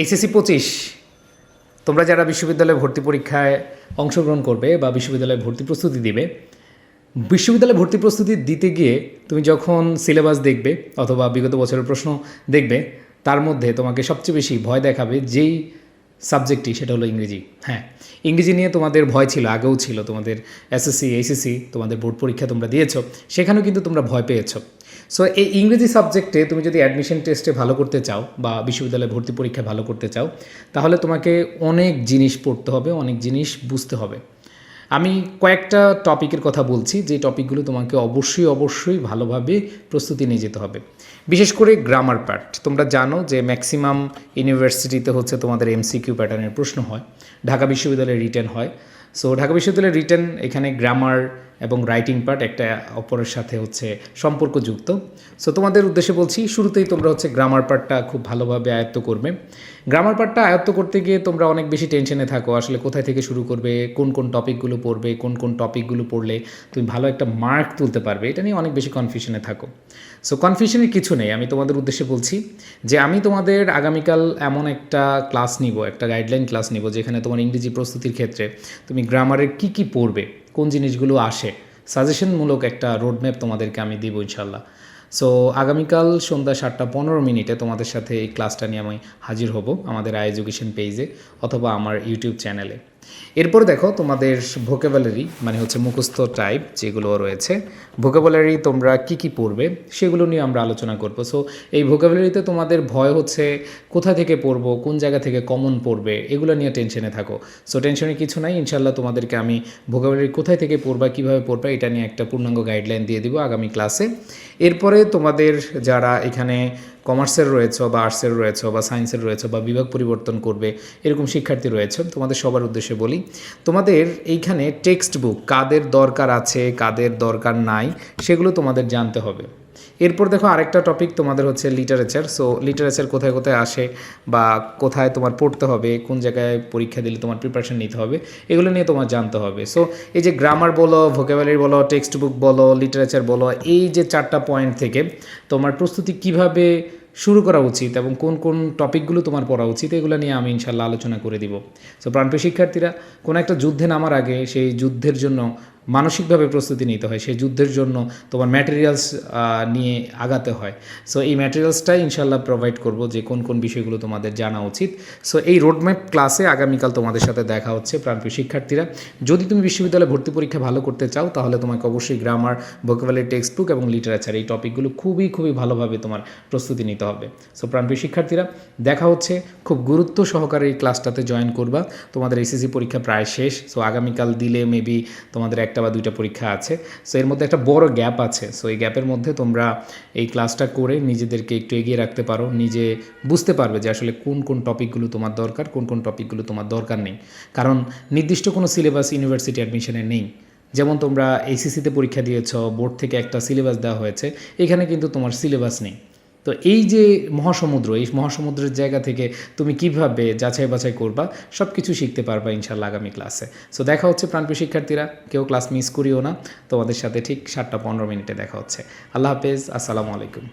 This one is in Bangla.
এইচএসসি পঁচিশ, তোমরা যারা বিশ্ববিদ্যালয়ে ভর্তি পরীক্ষায় অংশগ্রহণ করবে বা বিশ্ববিদ্যালয়ে ভর্তি প্রস্তুতি দিবে, বিশ্ববিদ্যালয়ে ভর্তি প্রস্তুতি দিতে গিয়ে তুমি যখন সিলেবাস দেখবে অথবা বিগত বছরের প্রশ্ন দেখবে, তার মধ্যে তোমাকে সবচেয়ে বেশি ভয় দেখাবে যেই সাবজেক্টটি, সেটা হলো ইংরেজি। হ্যাঁ ইংরেজি নিয়ে তোমাদের ভয় ছিল, আগেও ছিল তোমাদের এসএসসি, এইচএসসি, তোমাদের বোর্ড পরীক্ষা তোমরা দিয়েছ, সেখানেও কিন্তু তোমরা ভয় পেয়েছ। সো এই ইংরেজি সাবজেক্টে তুমি যদি অ্যাডমিশন টেস্টে ভালো করতে চাও বা বিশ্ববিদ্যালয়ে ভর্তি পরীক্ষায় ভালো করতে চাও, তাহলে তোমাকে অনেক জিনিস পড়তে হবে, অনেক জিনিস বুঝতে হবে। আমি কয়েকটা টপিকের কথা বলছি, যে টপিকগুলো তোমাকে অবশ্যই অবশ্যই ভালোভাবে প্রস্তুতি নিয়ে যেতে হবে। বিশেষ করে গ্রামার পার্ট তোমরা জানো যে ম্যাক্সিমাম ইউনিভার্সিটিতে হচ্ছে তোমাদের এমসিকিউ প্যাটার্নের প্রশ্ন হয়, ঢাকা বিশ্ববিদ্যালয়ে রিটেন হয়। সো ঢাকা বিশ্ববিদ্যালয়ের রিটেন এখানে গ্রামার এবং রাইটিং পার্ট একটা অপরের সাথে হচ্ছে সম্পর্কযুক্ত। সো তোমাদের উদ্দেশ্যে বলছি, শুরুতেই তোমরা হচ্ছে গ্রামার পার্টটা খুব ভালোভাবে আয়ত্ত করবে। গ্রামার পার্টটা আয়ত্ত করতে গিয়ে তোমরা অনেক বেশি টেনশনে থাকো, আসলে কোথায় থেকে শুরু করবে, কোন কোন টপিকগুলো পড়বে, কোন কোন টপিকগুলো পড়লে তুমি ভালো একটা মার্ক তুলতে পারবে, এটা নিয়ে অনেক বেশি কনফিউশনে থাকো। সো কনফিউশনের কিছু নেই, আমি তোমাদের উদ্দেশ্যে বলছি যে আমি তোমাদের আগামীকাল এমন একটা ক্লাস নিব, একটা গাইডলাইন ক্লাস নিব যেখানে তোমার ইংরেজি প্রস্তুতির ক্ষেত্রে তুমি গ্রামারের কী কী পড়বে, কোন জিনিসগুলো আসে, সাজেশনমূলক একটা রোডম্যাপ তোমাদেরকে আমি দিব ইনশাল্লাহ সো আগামীকাল সন্ধ্যা সাতটা পনেরো মিনিটে তোমাদের সাথে এই ক্লাসটা নিয়ে আমি হাজির হব আমাদের আই এডুকেশন পেজে অথবা আমার ইউটিউব চ্যানেলে। এরপর দেখো তোমাদের ভোকেবুলারি মানে হচ্ছে মুখস্থ টাইপ যেগুলো রয়েছে। ভোকেবুলারি তোমরা কি কি পড়বে সেগুলো নিয়ে আমরা আলোচনা করব। সো এই ভোকেবুলারিতে তোমাদের ভয় হচ্ছে কোথা থেকে পড়ব, কোন জায়গা থেকে কমন পড়বে, এগুলো নিয়ে টেনশনে থাকো। সো টেনশনের কিছু নাই ইনশাল্লাহ তোমাদেরকে আমি ভোকেবুলারি কোথায় থেকে পড়বা, কীভাবে পড়বা, এটা নিয়ে একটা পূর্ণাঙ্গ গাইডলাইন দিয়ে দিব আগামী ক্লাসে এরপরে তোমাদের যারা এখানে কমার্সের রয়েছে বা আর্টসের রয়েছে বা সায়েন্সের রয়েছে বা বিভাগ পরিবর্তন করবে, এরকম শিক্ষার্থী রয়েছে, তোমাদের সবার উদ্দেশ্যে বলি। তোমাদের এইখানে টেক্সট বুক কাদের দরকার আছে, কাদের দরকার নাই, সেগুলো তোমাদের জানতে হবে। এরপর দেখো আরেকটা টপিক তোমাদের হচ্ছে লিটারেচার সো লিটারেচার কোথায় কোথায় আসে বা কোথায় তোমার পড়তে হবে, কোন জায়গায় পরীক্ষা দিলে তোমার প্রিপারেশন নিতে হবে, এগুলো নিয়ে তোমার জানতে হবে। সো এই যে গ্রামার বলো ভোকাবুলারি বলো টেক্সট বুক বলো লিটারেচার বলো, এই যে চারটা পয়েন্ট থেকে তোমার প্রস্তুতি কীভাবে শুরু করা উচিত এবং কোন কোন টপিকগুলো তোমার পড়া উচিত, এগুলো নিয়ে আমি ইনশাল্লাহ আলোচনা করে দিব। সো প্রাণপ্রিয় শিক্ষার্থীরা, কোনো একটা যুদ্ধে নামার আগে সেই যুদ্ধের জন্য মানসিকভাবে প্রস্তুতি নিতে হয়, সেই যুদ্ধের জন্য তোমার ম্যাটেরিয়ালস নিয়ে আগাতে হয়। সো এই ম্যাটেরিয়ালসটাই ইনশাল্লাহ প্রোভাইড করব যে কোন কোন বিষয়গুলো তোমাদের জানা উচিত। সো এই রোডম্যাপ ক্লাসে আগামীকাল তোমাদের সাথে দেখা হচ্ছে প্রাণপ্রিয় শিক্ষার্থীরা। যদি তুমি বিশ্ববিদ্যালয়ে ভর্তি পরীক্ষা ভালো করতে চাও, তাহলে তোমাকে অবশ্যই গ্রামার ভোকাবুলারি টেক্সট বুক এবং লিটারেচার এই টপিকগুলো খুবই খুবই ভালোভাবে তোমার প্রস্তুতি নিতে হবে। সো প্রাণপ্রিয় শিক্ষার্থীরা, দেখা হচ্ছে। খুব গুরুত্ব সহকারে এই ক্লাসটাতে জয়েন করবা। তোমাদের এসএসসি পরীক্ষা প্রায় শেষ। সো আগামীকাল দিলে মেবি তোমাদের একটা বা দুইটা পরীক্ষা আছে। সো এর মধ্যে একটা বড় গ্যাপ আছে। সো এই গ্যাপের মধ্যে তোমরা এই ক্লাসটা করে নিজেদেরকে একটু এগিয়ে রাখতে পারো। নিজে বুঝতে পারবে যে আসলে কোন কোন টপিকগুলো তোমার দরকার, কোন কোন টপিকগুলো তোমার দরকার নেই। কারণ নির্দিষ্ট কোনো সিলেবাস ইউনিভার্সিটি অ্যাডমিশনে নেই। যেমন তোমরা এইসিসিতে পরীক্ষা দিয়েছ বোর্ড থেকে একটা সিলেবাস দেওয়া হয়েছে, এখানে কিন্তু তোমার সিলেবাস নেই। তো এই যে মহাসমুদ্র, এই মহাসমুদ্রের জায়গা থেকে তুমি কীভাবে যাচাই বাছাই করবা সব কিছু শিখতে পারবা ইনশাল্লাহ আগামী ক্লাসে। সো দেখা হচ্ছে প্রাণপ্রিয় শিক্ষার্থীরা, কেউ ক্লাস মিস করিও না। তোমাদের সাথে ঠিক সাতটা পনেরো মিনিটে দেখা হচ্ছে। আল্লাহ হাফেজ, আসসালামু আলাইকুম।